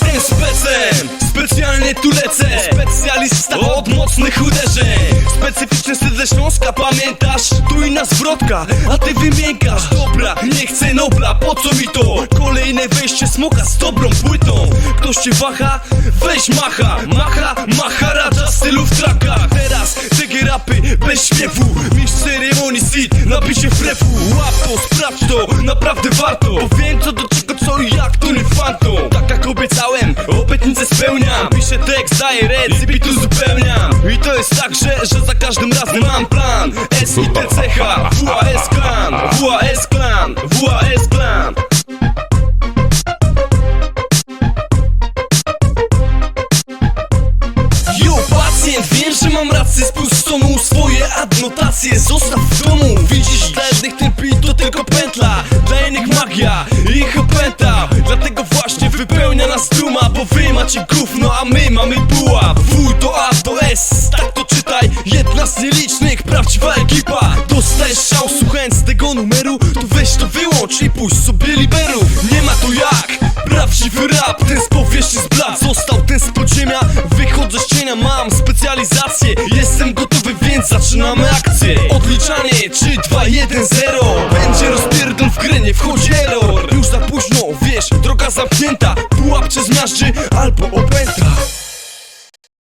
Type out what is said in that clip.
głosem Specjalnie tu lecę. Specjalista od mocnych uderzeń. Specyficzny styl ze Śląska Pamiętasz? Tu i na zwrotka A ty wymiękasz. Dobra, nie chcę nobla Po co mi to? Kolejne wejście smoka z dobrą płytą. Ktoś cię waha? Weź macha. Macha, macha radza stylu w trakach. Teraz takie rapy bez śpiewu. Mistrz ceremonii seed Napisie w refu. Łap to, sprawdź to Naprawdę warto. Bo wiem co do czego, Piszę tekst, daję rec I bitu zupełniam I to jest tak, że, że za każdym razem mam plan. S i T C H WAS Clan WAS Clan WAS Clan Jo, pacjent, wiem, że mam rację. Spójrz tą swoje adnotacje. Zostaw w domu. Widzisz, dla jednych ten to tylko pętla Dla innych magia, wypełnia nas duma Bo wy macie gówno, a my mamy buła. W do A do S, tak to czytaj. Jedna z nielicznych, prawdziwa ekipa. Dostajesz szał słuchając tego numeru To weź to wyłącz i puść sobie liberów Nie ma tu jak. Prawdziwy rap, ten z powierzchni z blat. Został ten z podziemia, wychodzę z cienia Mam specjalizację, jestem gotowy Więc zaczynamy akcję. Odliczanie 3, 2, 1, 0 Będzie rozpierdol w grę, nie wchodzi error. Już za późno, wiesz, droga zamknięta miażdży albo opęta